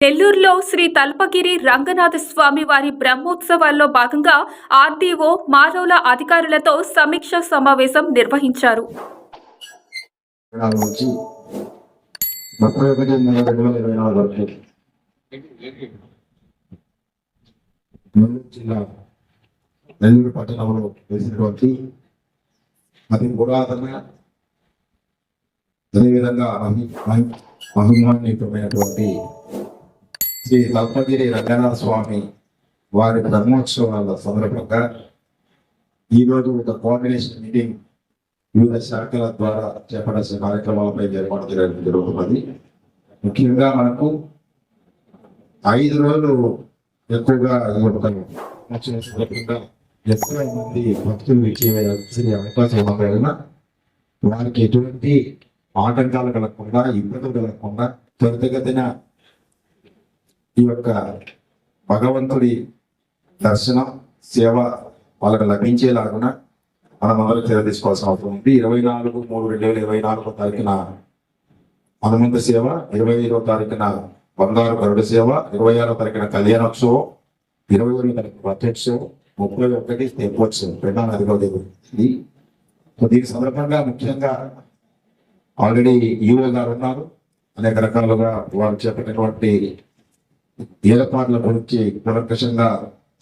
నెల్లూరులో శ్రీ తల్పగిరి రంగనాథ స్వామి వారి బ్రహ్మోత్సవాల్లో భాగంగా ఆర్డీఓ మారోల అధికారులతో సమీక్ష సమావేశం నిర్వహించారు. నెల్లూరు పట్టణంలో వేసినటువంటి అతి పురాతన అదేవిధంగా అభిమానితమైనటువంటి శ్రీ తల్పగిరి రంగనాథ స్వామి వారి బ్రహ్మోత్సవాల సందర్భంగా ఈరోజు ఒక కోఆర్డినేషన్ మీటింగ్ వివిధ శాఖల ద్వారా చేపడాల్సిన కార్యక్రమాలపై ఏర్పాటు చేయడం జరుగుతున్నది. ముఖ్యంగా మనకు ఐదు రోజులు ఎక్కువగా సందర్భంగా ఎక్కువ మంది భక్తులు ఇచ్చే అవకాశం ఉన్న వలన వారికి ఎటువంటి ఆటంకాలు కలగకుండా ఇబ్బందులు కలగకుండా త్వరితగతిన ఈ యొక్క భగవంతుడి దర్శనం సేవ వాళ్ళకి లభించేలాగున మనం అందరూ చర్య తీసుకోవాల్సిన అవసరం ఉంది. ఇరవై నాలుగు మూడు రెండు వేల ఇరవై నాలుగో తారీఖున హనుమంత సేవ ఇరవై ఐదో తారీఖున బంగారు గరుడ సేవ ఇరవై ఆరో తారీఖున కళ్యాణోత్సవం ఇరవై ఏడో తారీఖు ప్రత్యక్షం ముప్పై ఒకటి దీపోత్సవం ప్రధాన నదిలో సో దీని సందర్భంగా ముఖ్యంగా ఆల్రెడీ ఈఓ గారు ఉన్నారు. అనేక రకాలుగా వారు చేపట్టినటువంటి ఏర్పాట్ల గురించి కూలంకషంగా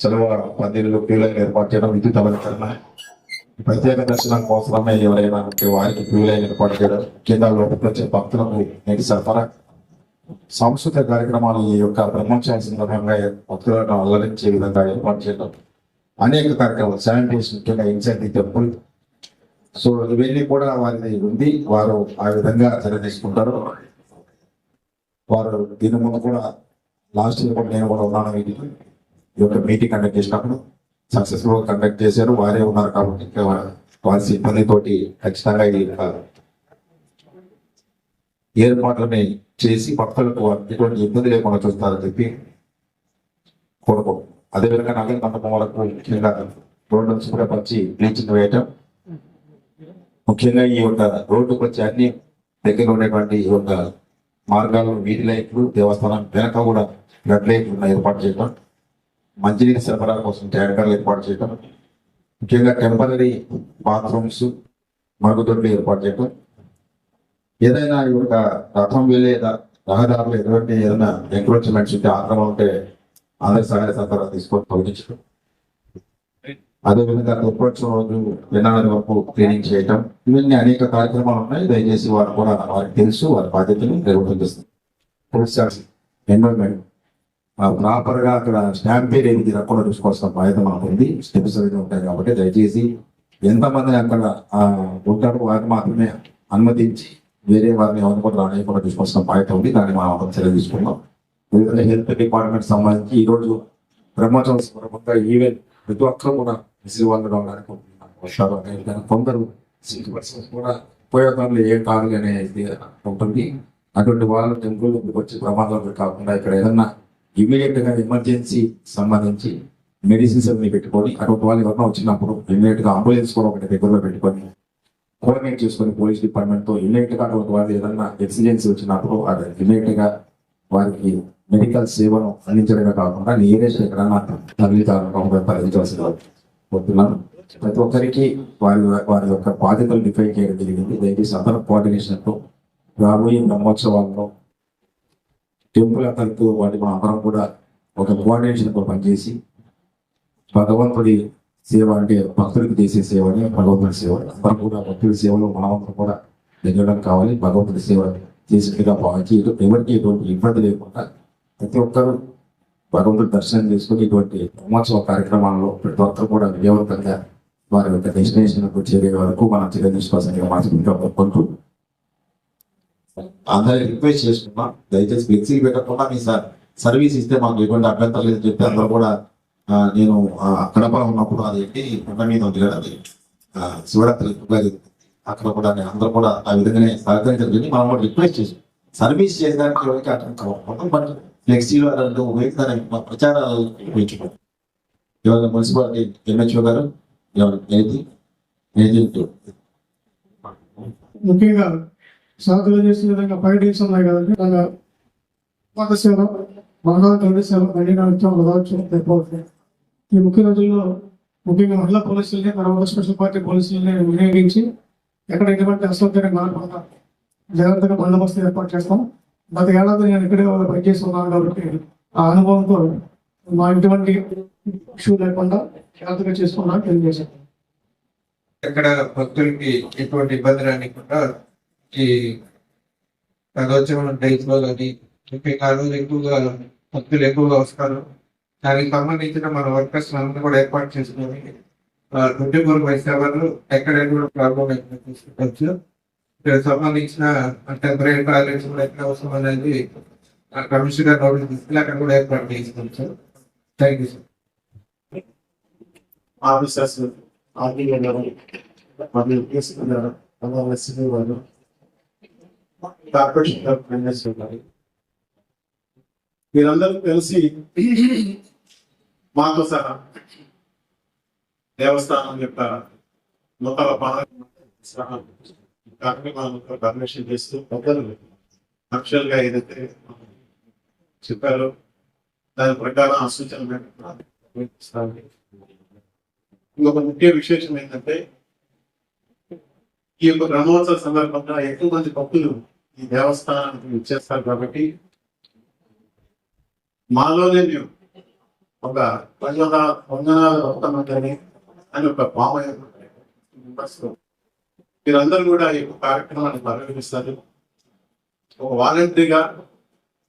చదువు పందిళ్ళు క్యూలైన్ ఏర్పాటు చేయడం విద్యుత్ అలంకరణ ప్రత్యేక దర్శనం కోసమే ఎవరైనా ఉంటే వారికి క్యూలైన్ ఏర్పాటు చేయడం కింద లోపలికి వచ్చే భక్తులకు నేటి సరఫరా సాంస్కృతిక కార్యక్రమాలు ఈ యొక్క బ్రహ్మోత్సవం సందర్భంగా భక్తులను అల్లరించే విధంగా ఏర్పాటు చేయడం అనేక కార్యక్రమాలు శానిటేషన్ కింద ఇన్సెంటివ్ టెంపుల్. సో ఇవన్నీ కూడా వారిది ఉంది. వారు ఆ విధంగా చర్య తీసుకుంటారు వారు దీని ముందు కూడా లాస్ట్ ఇయర్ కూడా నేను కూడా ఉన్నాను వీటికి ఈ యొక్క మీటింగ్ కండక్ట్ చేసినప్పుడు సక్సెస్ఫుల్ కండక్ట్ చేశారు. వారే ఉన్నారు కాబట్టి వారి సిబ్బందితోటి ఖచ్చితంగా ఈ యొక్క ఏర్పాట్లని చేసి భక్తులకు ఎటువంటి ఇబ్బంది లేకుండా చూస్తారని చెప్పి కోరుకో అదేవిధంగా నగర మండపం వరకు ముఖ్యంగా రోడ్డు శుభ్రపరిచి బ్లీచింగ్ వేయటం. ముఖ్యంగా ఈ యొక్క రోడ్డుకు వచ్చే అన్ని దగ్గర ఉండేటువంటి ఈ యొక్క మార్గాలు వీధి లైట్లు దేవస్థానం వెనక కూడా ఫ్లడ్ ఏర్పాటు చేయడం మంచినీటి సరఫరా కోసం ట్యాంకర్లు ఏర్పాటు చేయడం ముఖ్యంగా టెంపరీ బాత్రూమ్స్ మరుగుదొడ్లు ఏర్పాటు చేయడం ఏదైనా ఈ యొక్క రథం వెళ్ళే రహదారులు ఎటువంటి ఏదైనా ఎంక్రోచ్మెంట్స్ ఉంటే ఆక్రమణ ఉంటే అందరి సహాయ సహకారం తీసుకొని తొలగించడం అదేవిధంగా తెప్పోత్సవం రోజు వినాలి వరకు క్లీనింగ్ చేయటం. ఇవన్నీ అనేక కార్యక్రమాలు ఉన్నాయి. దయచేసి వారు కూడా వారికి తెలుసు వారి బాధ్యతలు నిర్వర్తిస్తారు పోలీస్ ఎన్విరాన్మెంట్ ప్రాపర్గా అక్కడ స్టాంప్ పేరు ఏది తిరగకుండా చూసుకోవాల్సిన బాధ్యత మాకు ఉంది స్టెప్స్ అనేది ఉంటాయి కాబట్టి దయచేసి ఎంతమంది అక్కడ ఆ, ఉంటారో వారికి మాత్రమే అనుమతించి వేరే వారిని ఎవరిని కూడా రానియకుండా చూసుకోవాల్సిన బాధ్యత ఉంది. దాన్ని మనం అందరం చర్య తీసుకున్నాం ఎందుకంటే హెల్త్ డిపార్ట్మెంట్ సంబంధించి ఈరోజు రోజు బ్రహ్మోత్సవం సందర్భంగా ఈవెన్ ప్రతి ఒక్కరు కూడా రిసీవ్ అవ్వడానికి వస్తారు అనేది కొందరు సిటీ పర్సెంట్ కూడా ఉపయోగాలు ఏ కాదు అనేది ఉంటుంది. అటువంటి వాళ్ళు టెంపుల్ వచ్చి ప్రమాదాలు కాకుండా ఇక్కడ ఏదన్నా ఇమీడియట్గా ఎమర్జెన్సీ సంబంధించి మెడిసిన్స్ అన్ని పెట్టుకొని అటువంటి వాళ్ళు ఎవరైనా వచ్చినప్పుడు ఇమీడియట్గా అంబులెన్స్ కూడా ఒకటి దగ్గరలో పెట్టుకొని కోఆర్డినేట్ చేసుకొని పోలీస్ డిపార్ట్మెంట్తో ఇమీడియట్గా అటువంటి వాళ్ళు ఏదన్నా ఎక్సిజెన్సీ వచ్చినప్పుడు అది ఇమీడియట్గా వారికి మెడికల్ సేవను అందించడమే కాకుండా నియరెస్ట్ ఎక్కడన్నా తల్లిదండ్రులు పరిధించవలసిన కోరుతున్నాను ప్రతి ఒక్కరికి వారి వారి యొక్క బాధ్యతలు డిఫైన్ చేయడం జరిగింది. దయచేసి అందరం కోఆర్డినేషన్తో రాబోయే బ్రహ్మోత్సవాల్లో టెంపుల్ అతనితో వాటి మన అందరం కూడా ఒక కోఆర్డినేషన్ పనిచేసి భగవంతుడి సేవ అంటే భక్తుడికి చేసే సేవని భగవంతుడి సేవ. అందరం కూడా భక్తుడి సేవలో మనమందరం కూడా దిగడం కావాలి. భగవంతుడి సేవ చేసినట్టుగా భావించి ఎవరికి ఎటువంటి ఇబ్బంది లేకుండా ప్రతి ఒక్కరూ భగవంతుడి దర్శనం చేసుకుని ఇటువంటి బ్రహ్మోత్సవ కార్యక్రమాల్లో ప్రతి ఒక్కరు కూడా విజయవంతంగా వారి యొక్క డెస్టినేషన్కు చేరే వరకు మనం చర్య తీసుకోవాల్సిందిగా ఇంకా కోరుకుంటూ అందరికి రిక్వెస్ట్ చేసుకున్నాం దయచేసి ఫ్లెక్సీ పెట్టకుండా మీ సార్ సర్వీస్ ఇస్తే మాకు ఎటువంటి అభ్యంతరం లేదని చెప్పి అందరూ కూడా నేను కడప ఉన్నప్పుడు అది ఏంటి కొండ మీద ఉంది కదా అది శివరాత్రి అక్కడ కూడా నేను అందరూ కూడా ఆ విధంగానే సహకరించడం మనం కూడా రిక్వెస్ట్ చేసి. సర్వీస్ చేయడానికి ఎవరికి ఆటంకం అవ్వకూడదు బట్ ఫ్లెక్సీలో అలాంటి ఉపయోగిస్తారని మా ప్రచారాలు ఉపయోగించుకోండి ఇవాళ మున్సిపాలిటీ ఎంహెచ్ఓ గారు ఎవరు నేతి ముఖ్యంగా సాధన చేసిన విధంగా ఫైవ్ డేస్ ఉన్నాయి కదండి అలాగా పాత సేవ బాగా కలిసి వెళ్ళడానికి అవకాశం అయిపోతుంది ఈ ముఖ్య రోజుల్లో ముఖ్యంగా మహిళా పోలీసుల్ని తర్వాత స్పెషల్ పార్టీ పోలీసుల్ని వినియోగించి ఎక్కడ ఎటువంటి అసౌకర్యం కాకుండా జాగ్రత్తగా బందోబస్తు ఏర్పాటు చేస్తాం. గత ఏడాది నేను ఇక్కడే పనిచేసి ఉన్నాను కాబట్టి ఆ అనుభవంతో మా ఇటువంటి ఇష్యూ లేకుండా జాగ్రత్తగా చేసుకున్నాను తెలియజేశాను. ఎక్కడ భక్తులకి ఎటువంటి ఇబ్బంది రానికుండా ఈ రథోత్సవం డేస్లో కానీ ముఖ్యంగా ఎక్కువగా భక్తులు ఎక్కువగా వస్తారు. దానికి సంబంధించిన మన వర్కర్స్ అందరూ కూడా ఏర్పాటు చేసుకొని ట్వంటీ ఫోర్ బై సెవెన్ ఎక్కడైనా కూడా ప్రాబ్లం ఎక్కడ తీసుకోవచ్చు సంబంధించిన టెంపరీ టాయిలెట్స్ కూడా ఎక్కడ అవసరం అనేది కమిషనర్ నోటీస్ తీసుకుని అక్కడ కూడా ఏర్పాటు చేసుకోవచ్చు. Thank you sir officers army వాళ్ళు మరియు పిఎస్పీ కార్పొరేషన్ గారు పనిచేస్తున్నారు మీరందరూ కలిసి మాతో సహా దేవస్థానం యొక్క నూతన పాలన పర్మిషన్ చేస్తూ పెద్దలు అఫిషియల్గా ఏదైతే చెప్పారో దాని ప్రకారం ఆ సూచన ఇంకొక ముఖ్య విశేషం ఏంటంటే ఈ యొక్క బ్రహ్మోత్సవ సందర్భంగా ఎక్కువ మంది భక్తులు ఈ దేవస్థానానికి ఇచ్చేస్తారు కాబట్టి మాలోనే మేము ఒక వందన వందనాల అని ఒక భావ మీరందరూ కూడా ఈ కార్యక్రమాన్ని పరిగణిస్తారు. ఒక వాలంటరీగా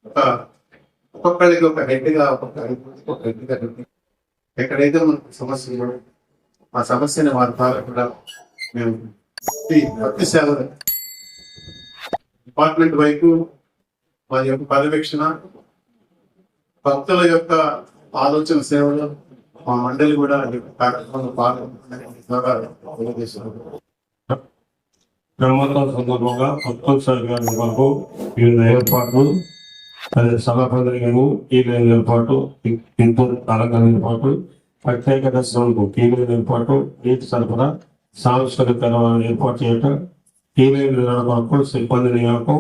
ఒక ఒక్కొక్కరికి ఒక హెడ్గా ఒక్కొక్క ఒక హెడ్గా ఎక్కడైతే మనకు సమస్యలు కూడా ఆ సమస్యని వారి ద్వారా కూడా మేము భక్తి సేవలు డిపార్ట్మెంట్ వైపు వారి యొక్క పర్యవేక్షణ భక్తుల యొక్క ఆలోచన సేవలు మా మండలి కూడా కార్యక్రమంలో బ్రహ్మోత్సవం సందర్భంగా భక్తోత్సవ కార్యక్రమాలకు వివిధ ఏర్పాట్లు అదే సభాపదము కీలైన ఏర్పాటు ఇన్పుట్ అలంకరణ ఏర్పాటు ప్రత్యేక దర్శనంకు కీలైన ఏర్పాటు నీటి సరఫరా సాంస్కృతిక ఏర్పాటు చేయటం కీలైన నిర్వహణకు సిబ్బంది నియామకం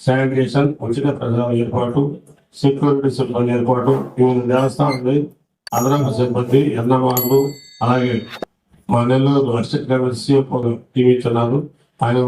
శానిటేషన్ ఉచిత ప్రజల ఏర్పాటు సెక్యూరిటీ సిబ్బంది ఏర్పాటు వివిధ దేవస్థానాలు అదనపు సిబ్బంది ఎన్నవాళ్ళు అలాగే మా నెల్లూరు అసిస్టెంట్ కమిషనర్ టీవీ ఇచ్చున్నారు ఆయన